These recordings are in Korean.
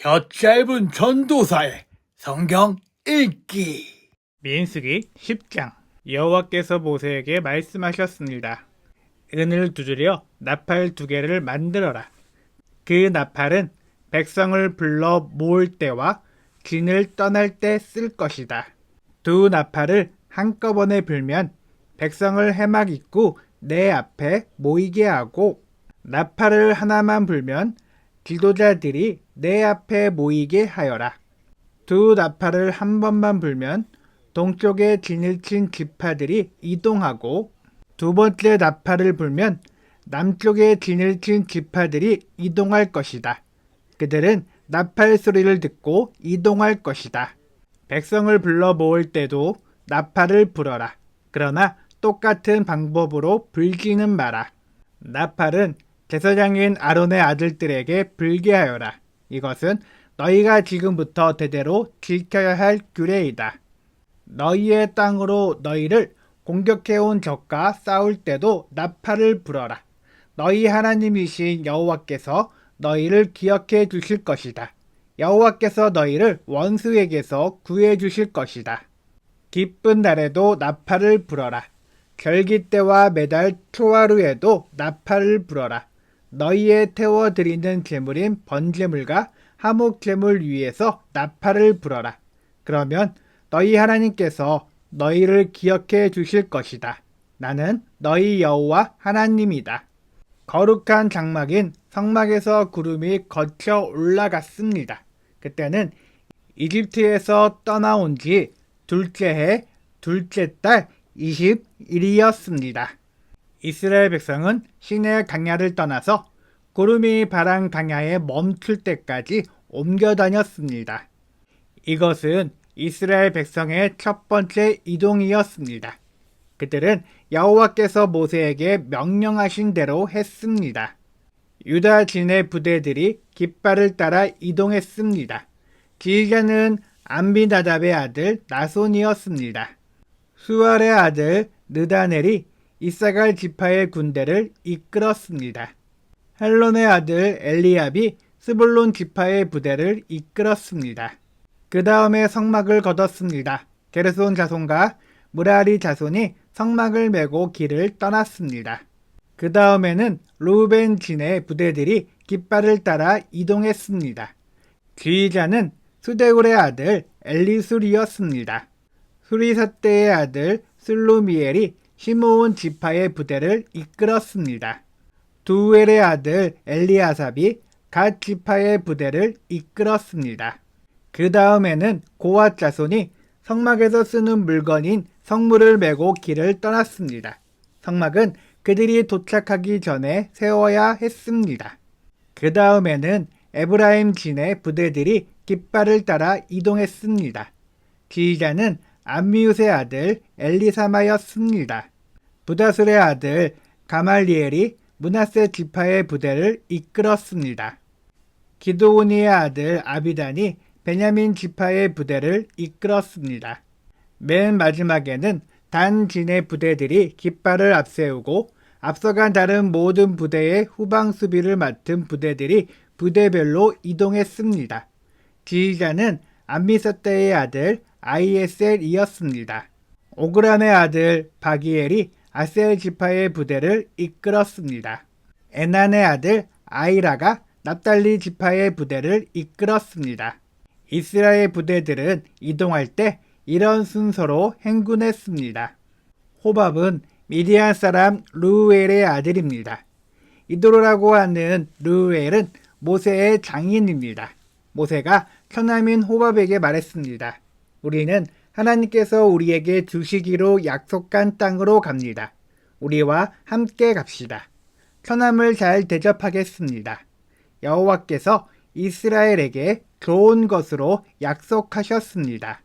혀 짧은 전도사의 성경 읽기. 민수기 10장 여호와께서 모세에게 말씀하셨습니다. 은을 두드려 나팔 두 개를 만들어라. 그 나팔은 백성을 불러 모을 때와 진을 떠날 때 쓸 것이다. 두 나팔을 한꺼번에 불면 백성을 해막 입고 내 앞에 모이게 하고 나팔을 하나만 불면 지도자들이 내 앞에 모이게 하여라. 두 나팔을 한 번만 불면 동쪽에 진을 친 지파들이 이동하고 두 번째 나팔을 불면 남쪽에 진을 친 지파들이 이동할 것이다. 그들은 나팔 소리를 듣고 이동할 것이다. 백성을 불러 모을 때도 나팔을 불어라. 그러나 똑같은 방법으로 불지는 마라. 나팔은 제사장인 아론의 아들들에게 불게 하여라. 이것은 너희가 지금부터 대대로 지켜야 할 규례이다. 너희의 땅으로 너희를 공격해온 적과 싸울 때도 나팔을 불어라. 너희 하나님이신 여호와께서 너희를 기억해 주실 것이다. 여호와께서 너희를 원수에게서 구해 주실 것이다. 기쁜 날에도 나팔을 불어라. 결기 때와 매달 초하루에도 나팔을 불어라. 너희의 태워 드리는 제물인 번제물과 하목 제물 위에서 나팔을 불어라. 그러면 너희 하나님께서 너희를 기억해 주실 것이다. 나는 너희 여호와 하나님이다. 거룩한 장막인 성막에서 구름이 거쳐 올라갔습니다. 그때는 이집트에서 떠나온 지 둘째 해 둘째 달 20일이었습니다. 이스라엘 백성은 시내 강야를 떠나서 구름이 바람 강야에 멈출 때까지 옮겨 다녔습니다. 이것은 이스라엘 백성의 첫 번째 이동이었습니다. 그들은 여호와께서 모세에게 명령하신 대로 했습니다. 유다 진의 부대들이 깃발을 따라 이동했습니다. 지휘자는 암비나답의 아들 나손이었습니다. 수알의 아들 느다넬이 이사갈 지파의 군대를 이끌었습니다. 헬론의 아들 엘리압이 스불론 지파의 부대를 이끌었습니다. 그 다음에 성막을 걷었습니다. 게르손 자손과 무라리 자손이 성막을 메고 길을 떠났습니다. 그 다음에는 루벤 진의 부대들이 깃발을 따라 이동했습니다. 지휘자는 수데울의 아들 엘리술이었습니다. 수리사대의 아들 슬루미엘이 시므온 지파의 부대를 이끌었습니다. 두엘의 아들 엘리아삽이 갓 지파의 부대를 이끌었습니다. 그 다음에는 고앗 자손이 성막에서 쓰는 물건인 성물을 메고 길을 떠났습니다. 성막은 그들이 도착하기 전에 세워야 했습니다. 그 다음에는 에브라임 진의 부대들이 깃발을 따라 이동했습니다. 지휘자는 암미웃의 아들 엘리사마였습니다. 부다술의 아들 가말리엘이 문하세 지파의 부대를 이끌었습니다. 기도오니의 아들 아비단이 베냐민 지파의 부대를 이끌었습니다. 맨 마지막에는 단진의 부대들이 깃발을 앞세우고 앞서간 다른 모든 부대의 후방 수비를 맡은 부대들이 부대별로 이동했습니다. 지휘자는 암미사떼의 아들 아이에셀이었습니다. 오그람의 아들 바기엘이 아셀 지파의 부대를 이끌었습니다. 에난의 아들 아이라가 납달리 지파의 부대를 이끌었습니다. 이스라엘 부대들은 이동할 때 이런 순서로 행군했습니다. 호밥은 미디안 사람 루엘의 아들입니다. 이도로라고 하는 루엘은 모세의 장인입니다. 모세가 천남인 호밥에게 말했습니다. 우리는 하나님께서 우리에게 주시기로 약속한 땅으로 갑니다. 우리와 함께 갑시다. 천함을 잘 대접하겠습니다. 여호와께서 이스라엘에게 좋은 것으로 약속하셨습니다.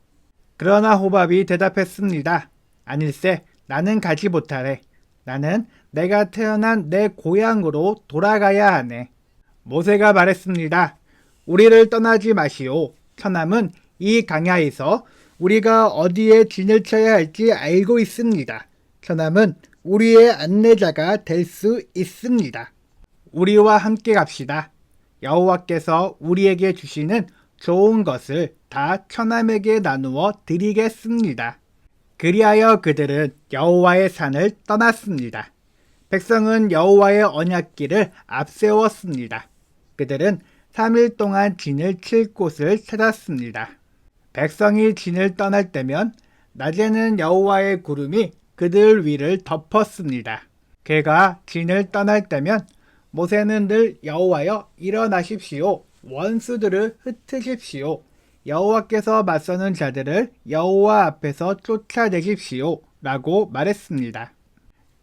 그러나 호밥이 대답했습니다. 아닐세, 나는 가지 못하래. 나는 내가 태어난 내 고향으로 돌아가야 하네. 모세가 말했습니다. 우리를 떠나지 마시오. 천함은 이 강야에서 우리가 어디에 진을 쳐야 할지 알고 있습니다. 천함은 우리의 안내자가 될 수 있습니다. 우리와 함께 갑시다. 여호와께서 우리에게 주시는 좋은 것을 다 천함에게 나누어 드리겠습니다. 그리하여 그들은 여호와의 산을 떠났습니다. 백성은 여호와의 언약기를 앞세웠습니다. 그들은 3일 동안 진을 칠 곳을 찾았습니다. 백성이 진을 떠날 때면 낮에는 여호와의 구름이 그들 위를 덮었습니다. 개가 진을 떠날 때면 모세는 늘 여호와여 일어나십시오 원수들을 흩으십시오 여호와께서 맞서는 자들을 여호와 앞에서 쫓아내십시오 라고 말했습니다.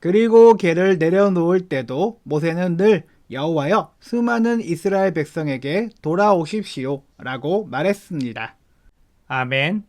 그리고 개를 내려놓을 때도 모세는 늘 여호와여 수많은 이스라엘 백성에게 돌아오십시오 라고 말했습니다. 아멘.